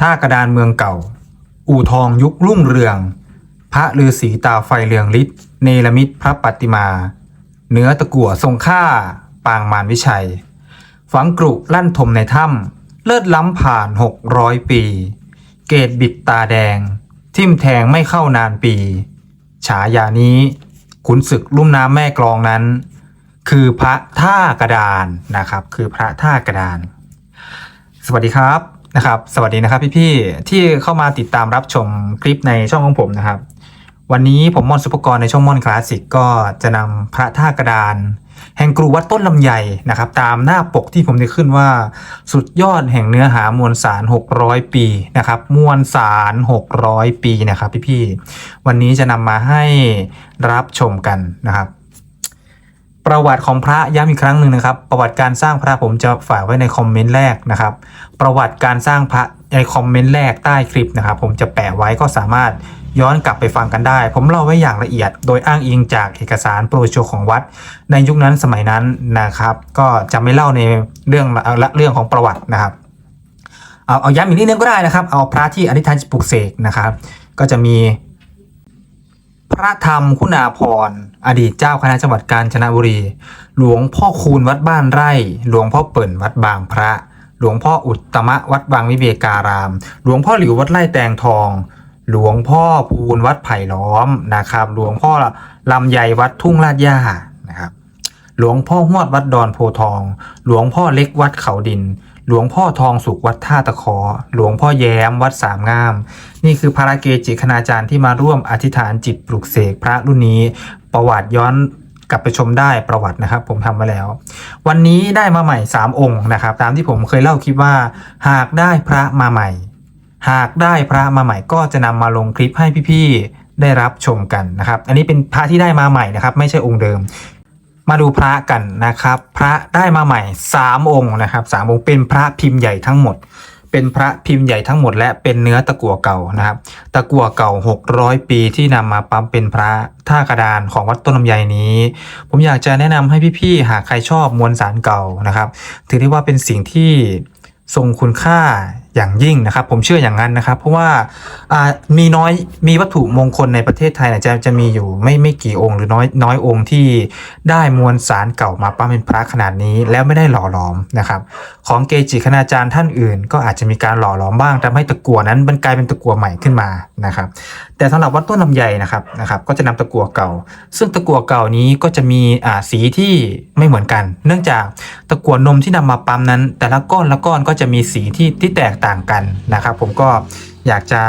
ท่ากระดานเมืองเก่า อู่ทองยุครุ่งเรือง พระฤาษีตาไฟเรืองฤทธิ์เนรมิตพระปฏิมา เนื้อตะกั่วทรงค่า ปางมารวิชัย ฝังกรุลั่นทมในถ้ำเลิศล้ำผ่านหกร้อยปี เกตบิดตาแดง ทิ่มแทงไม่เข้านานปี ฉายานี้ขุนศึกลุ่มน้ำแม่กลองนั้น คือพระท่ากระดานนะครับ คือพระท่ากระดาน สวัสดีครับ นะครับสวัสดีนะครับพี่ๆที่เข้ามาติดตามรับชมคลิปในช่องของผมนะครับ วันนี้ผมมอนสุภกรในช่องมอนคลาสสิกก็จะนำพระท่ากระดาน แห่งกรุวัดต้นลำไยนะครับ ตามหน้าปกที่ผมได้ขึ้นว่าสุดยอดแห่งเนื้อหามวลสาร 600 ปีนะครับ มวลสาร 600 ปีนะครับพี่ๆวันนี้จะนำมาให้รับชมกันนะครับ ประวัติของพระย้ำอีกครั้งหนึ่งนะครับ ประวัติการสร้างพระผมจะฝากไว้ในคอมเมนต์แรกนะครับ ประวัติการสร้างพระในคอมเมนต์แรกใต้คลิปนะครับ ผมจะแปะไว้ก็สามารถย้อนกลับไปฟังกันได้ ผมเล่าไว้อย่างละเอียด โดยอ้างอิงจากเอกสารโปรโชของวัด ในยุคนั้นสมัยนั้นนะครับ ก็จะไม่เล่าในเรื่องละเรื่องของประวัตินะครับ เอาเอาย้ำอีกนิดนึงก็ได้นะครับ เอาพระที่อธิษฐานปลุกเสกนะครับ ก็จะมี พระธรรมคุณาภรณ์อดีตเจ้าคณะจังหวัดกาญจนบุรี หลวงพ่อคูณวัดบ้านไร่ หลวงพ่อเปิ่นวัดบางพระ หลวงพ่ออุตตมะวัดบางวิเวการาม หลวงพ่อหลิววัดไร่แตงทอง หลวงพ่อพูนวัดไผ่ล้อมนะครับ หลวงพ่อลำไยวัดทุ่งลาดย่านะครับ หลวงพ่อหวดวัดดอนโพทอง หลวงพ่อเล็กวัดเขาดิน หลวงพ่อทองสุขวัดท่าตะขอ หลวงพ่อแย้มวัดสามงาม นี่คือพระเกจิคณาจารย์ที่มาร่วมอธิษฐานจิตปลุกเสกพระรุ่นนี้ ประวัติย้อนกลับไปชมได้ประวัตินะครับ ผมทำมาแล้ว วันนี้ได้มาใหม่ 3 องค์นะครับ ตามที่ผมเคยเล่าคลิปว่า หากได้พระมาใหม่ หากได้พระมาใหม่ก็จะนำมาลงคลิปให้พี่ๆได้รับชมกันนะครับ อันนี้เป็นพระที่ได้มาใหม่นะครับ ไม่ใช่องค์เดิม มาดูพระกันนะครับ พระได้มาใหม่3องค์นะครับสามองค์เป็นพระพิมพ์ใหญ่ทั้งหมด เป็นพระพิมพ์ใหญ่ทั้งหมด และเป็นเนื้อตะกั่วเก่านะครับ ตะกั่วเก่า 600 ปีที่นำมาปั๊มเป็นพระท่ากระดานของวัดต้นลำไยนี้ ผมอยากจะแนะนำให้พี่ๆหากใครชอบมวลสารเก่านะครับ ถือได้ว่าเป็นสิ่งที่ทรงคุณค่าอย่างยิ่งนะครับ ผมเชื่ออย่างนั้นนะครับ เพราะว่ามีน้อยมีวัตถุมงคลในประเทศไทยนี่ยจะจะมีอยู่ไม่ไม่กี่องค์ หรือน้อยน้อยองค์ที่ได้มวลสารเก่ามาปั้มเป็นพระขนาดนี้ แล้วไม่ได้หล่อหลอมนะครับ ของเกจิคณาจารย์ท่านอื่น ก็อาจจะมีการหล่อหลอมบ้างทำให้ตะกั่วนั้นมันกลายเป็นตะกั่วใหม่ขึ้นมานะครับ แต่สำหรับวัดต้นลำไยนะครับนะครับ ก็จะนำตะกั่วเก่า ซึ่งตะกั่วเก่านี้ก็จะมีอ่าสีที่ไม่เหมือนกัน เนื่องจากตะกั่วนมที่นำมาปั๊มนั้น แต่ละก้อนละก้อนก็จะมีสีที่ที่แตกต่างกันนะครับ ผมก็อยากจะ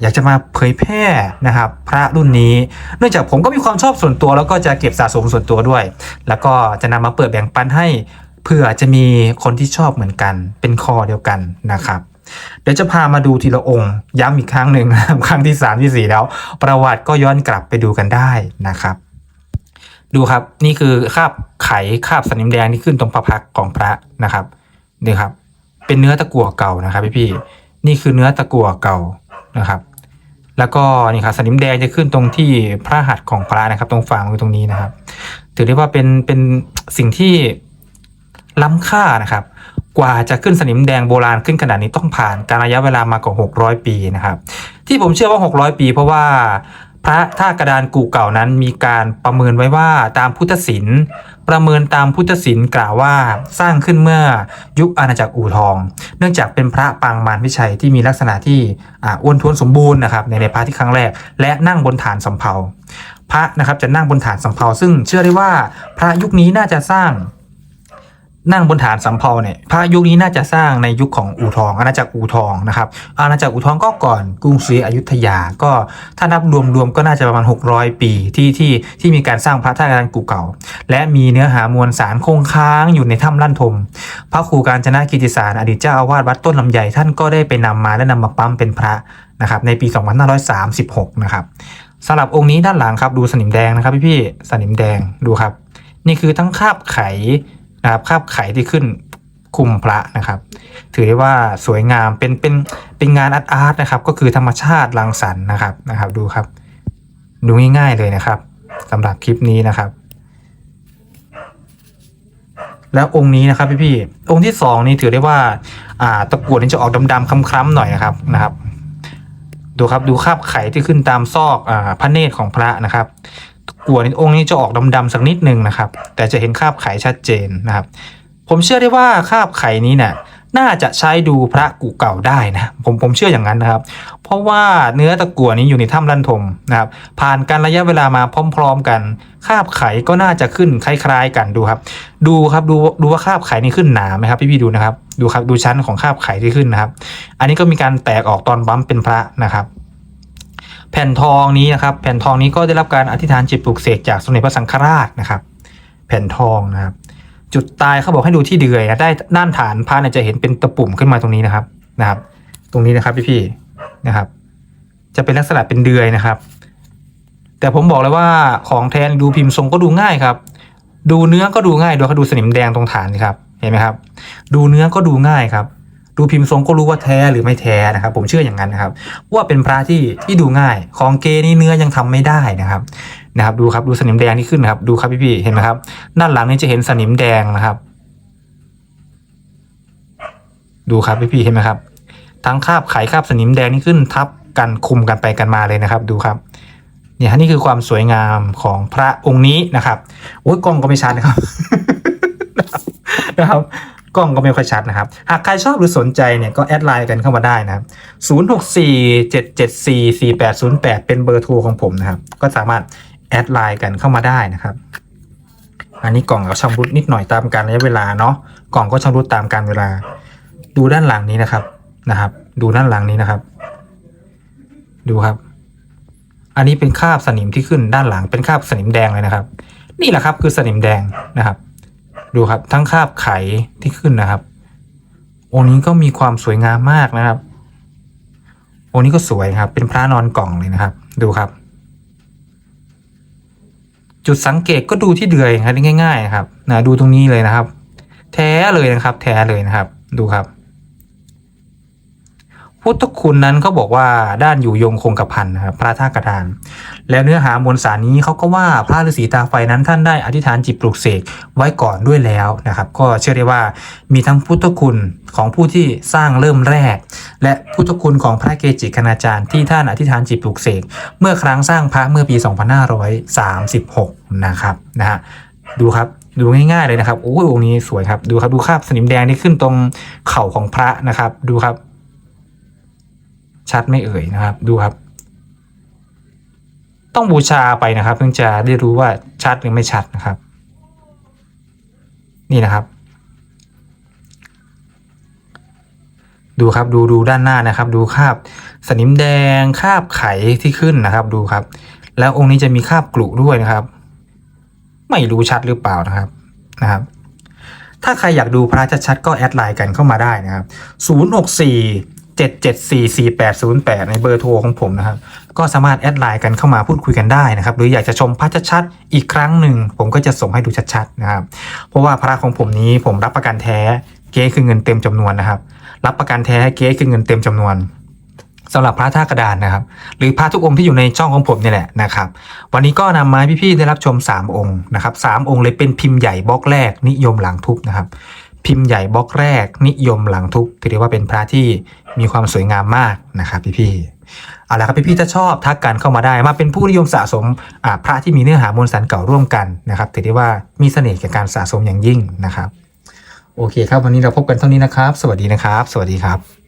อยากจะมาเผยแพร่นะครับ พระรุ่นนี้ เนื่องจากผมก็มีความชอบส่วนตัว แล้วก็จะเก็บสะสมส่วนตัวด้วย แล้วก็จะนำมาเปิดแบ่งปันให้เพื่อจะมีคนที่ชอบเหมือนกัน เป็นคอเดียวกันนะครับ เดี๋ยวจะพามาดูทีละองค์ ย้ำอีกครั้งหนึ่งครั้งที่3ที่4แล้ว ประวัติก็ย้อนกลับไปดูกันได้นะครับ ดูครับนี่คือคาบไขคาบสนิมแดงที่ขึ้นตรงพระพักของพระนะครับนี่ครับ เป็นเนื้อตะกั่วเก่านะครับพี่พี่นี่คือเนื้อตะกั่วเก่านะครับ แล้วก็นี่ครับสนิมแดงจะขึ้นตรงที่พระหัตถ์ของพระนะครับ ตรงฝ่ามือตรงนี้นะครับ ถือได้ว่าเป็นเป็นสิ่งที่ล้ำค่านะครับ กว่าจะขึ้นสนิมแดงโบราณขึ้นขนาดนี้ต้องผ่านการระยะเวลามากว่า 600 ปีนะครับ ที่ผมเชื่อว่า 600 ปี เพราะว่า พระท่ากระดานกูเก่านั้นมีการประเมินไว้ว่าตามพุทธศิลป์ประเมินตามพุทธศิลป์กล่าวว่าสร้างขึ้นเมื่อยุคอาณาจักรอู่ทอง เนื่องจากเป็นพระปางมารวิชัยที่มีลักษณะที่อ้วนท้วนสมบูรณ์นะครับในในพระที่ครั้งแรก และนั่งบนฐานสำเภาพระนะครับจะนั่งบนฐานสำเภาซึ่งเชื่อได้ว่าพระยุคนี้น่าจะสร้าง นั่งบนฐานสำเภาเนี่ยพระยุคนี้น่าจะสร้างในยุคของอู่ทอง อาณาจักรอู่ทองนะครับอาณาจักรอู่ทองก็ก่อนกรุงศรีอยุธยาก็ถ้านับรวมๆก็น่าจะประมาณ 600 ปีที่ที่ที่มีการสร้างพระท่ากระดานกูเก่า และมีเนื้อหามวลสารคงค้างอยู่ในถ้ำลั่นทม พระครูการจนะกิติสารอดีตเจ้าอาวาสวัดต้นลำไยท่านก็ได้ไปนำมาและนำมาปั๊มเป็นพระนะครับในปี 2536 นะครับสำหรับองค์นี้ด้านหลังครับดูสนิมแดงนะครับพี่ๆสนิมแดงดูครับ นี่คือทั้งคาบไข นะครับคาบไข่ที่ขึ้นคุมพระนะครับ ถือได้ว่าสวยงามเป็นเป็นเป็นงานอาร์ตอาร์ตนะครับ ก็คือธรรมชาติรังสรรค์นะครับนะครับ ดูครับ ดูง่ายๆเลยนะครับสำหรับคลิปนี้นะครับ แล้วองค์นี้นะครับพี่พี่ๆองค์ที่สองนี่ถือได้ว่า อ่าตะกรวดนี่จะออกดำๆคล้ำๆหน่อยนะครับนะครับ ดูครับดูคาบไข่ที่ขึ้นตามซอกอ่าพระเนตรของพระนะครับ ตะกรวดนี่องค์นี้จะออกดำๆสักนิดหนึ่งนะครับ แต่จะเห็นคราบไข่ชัดเจนนะครับ ผมเชื่อได้ว่าคราบไข่นี้เนี่ยน่าจะใช้ดูพระกุเก่าได้นะผมผมเชื่ออย่างนั้นนะครับ เพราะว่าเนื้อตะกั่วนี้อยู่ในถ้ำลันทมนะครับ ผ่านการระยะเวลามาพร้อม ๆ กัน คาบไข่ก็น่าจะขึ้นคล้ายๆ กันดูครับ ดูครับดูดูว่าคาบไข่นี่ขึ้นหนาไหมครับ พี่ๆดูนะครับ ดูครับดูชั้นของคาบไข่ที่ขึ้นนะครับ อันนี้ก็มีการแตกออกตอนบั๊มเป็นพระนะครับ แผ่นทองนี้นะครับแผ่นทองนี้ก็ได้รับการอธิษฐานจิตปลุกเสกจากสมเด็จพระสังฆราชนะครับ แผ่นทองนะครับ จุดตายเขาบอกให้ดูที่เดือยนะได้ด้านฐานพระเนี่ยจะเห็นเป็นตะปุ่มขึ้นมาตรงนี้นะครับนะครับ ตรงนี้นะครับพี่ๆนะครับ จะเป็นลักษณะเป็นเดือยนะครับ แต่ผมบอกเลยว่าของแทนดูพิมพ์ทรงก็ดูง่ายครับ ดูเนื้อก็ดูง่ายดูเขาดูสนิมแดงตรงฐานครับเห็นไหมครับ ดูเนื้อก็ดูง่ายครับ ดูพิมพ์ทรงก็รู้ว่าแท้หรือไม่แท้นะครับ ผมเชื่ออย่างนั้นนะครับว่าเป็นพระที่ที่ดูง่าย ของเกนี่เนื้อยังทำไม่ได้นะครับนะครับดูครับดูสนิมแดงที่ขึ้นนะครับ ดูครับพี่ๆเห็นไหมครับ ด้านหลังนี่จะเห็นสนิมแดงนะครับ ดูครับพี่ๆเห็นไหมครับ ทั้งคาบไขคาบสนิมแดงนี่ขึ้นทับกันคุมกันไปกันมาเลยนะครับ ดูครับเนี่ยนี่คือความสวยงามของพระองค์นี้นะครับโอ้ยกล้องก็ไม่ชัดนะครับนะครับ กล้องก็ไม่ค่อยชัดนะครับ หากใครชอบหรือสนใจเนี่ยก็แอดไลน์กันเข้ามาได้นะครับ 0647744808 เป็นเบอร์โทรของผมนะครับ ก็สามารถแอดไลน์กันเข้ามาได้นะครับ อันนี้กล่องก็ชำรุดนิดหน่อยตามการระยะเวลาเนาะ กล่องก็ชำรุดตามการเวลา ดูด้านหลังนี้นะครับ นะครับ ดูด้านหลังนี้นะครับ ดูครับ อันนี้เป็นคราบสนิมที่ขึ้นด้านหลัง เป็นคราบสนิมแดงเลยนะครับ นี่แหละครับคือสนิมแดงนะครับ ดูครับทั้งคาบไขที่ขึ้นนะครับ องค์นี้ก็มีความสวยงามมากนะครับ องค์นี้ก็สวยครับ เป็นพระนอนกล่องเลยนะครับ ดูครับ จุดสังเกตก็ดูที่เดือยครับง่าย ๆ ครับนะดูตรงนี้เลยนะครับ แท้เลยนะครับ แท้เลยนะครับ ดูครับ พุทธคุณนั้นเขาบอกว่าด้านอยู่ยงคงกระพันนะครับพระท่ากระดาน แล้วเนื้อหามวลสารนี้เขาก็ว่าพระฤาษีตาไฟนั้นท่านได้อธิษฐานจิตปลุกเสกไว้ก่อนด้วยแล้วนะครับ ก็เชื่อได้ว่ามีทั้งพุทธคุณของผู้ที่สร้างเริ่มแรก และพุทธคุณของพระเกจิคณาจารย์ที่ท่านอธิษฐานจิตปลุกเสกเมื่อครั้งสร้างพระเมื่อปี 2536 นะครับนะฮะดูครับดูง่ายๆเลยนะครับโอ้ยองค์นี้สวยครับดูครับดูคราบสนิมแดงที่ขึ้นตรงเข่าของพระนะครับ ดูครับ ชัดไม่เอ่ยนะครับ ดูครับ ต้องบูชาไปนะครับเพิ่งจะได้รู้ว่าชัดหรือไม่ชัดนะครับ นี่นะครับ ดูครับดูดูด้านหน้านะครับ ดูคราบสนิมแดงคราบไขที่ขึ้นนะครับ ดูครับ แล้วองค์นี้จะมีคราบกลุด้วยนะครับ ไม่รู้ชัดหรือเปล่านะครับนะครับถ้าใครอยากดูพระชัดๆก็แอดไลน์กันเข้ามาได้นะครับ 064 7744808 ในเบอร์โทรของผมนะครับ ก็สามารถแอดไลน์กันเข้ามาพูดคุยกันได้นะครับ หรืออยากจะชมพระชัดๆอีกครั้งหนึ่ง ผมก็จะส่งให้ดูชัดๆนะครับ เพราะว่าพระของผมนี้ผมรับประกันแท้เก๊คือเงินเต็มจำนวนนะครับ รับประกันแท้เก๊คือเงินเต็มจำนวนสำหรับพระท่ากระดานนะครับ หรือพระทุกองค์ที่อยู่ในช่องของผมนี่แหละนะครับ วันนี้ก็นำมาพี่ๆได้รับชม 3 องค์นะครับสามองค์เลยเป็นพิมพ์ใหญ่บล็อกแรกนิยมหลังทุบนะครับ พิมพ์ใหญ่บล็อกแรกนิยมหลังทุกถือได้ว่าเป็นพระที่มีความสวยงามมากนะครับพี่ๆเอาละครับพี่ๆถ้าชอบทักกันเข้ามาได้มาเป็นผู้นิยมสะสมพระที่มีเนื้อหามวลสารเก่าร่วมกันนะครับถือได้ว่ามีเสน่ห์กับการสะสมอย่างยิ่งนะครับ โอเคครับวันนี้เราพบกันเท่านี้นะครับ สวัสดีนะครับ สวัสดีครับ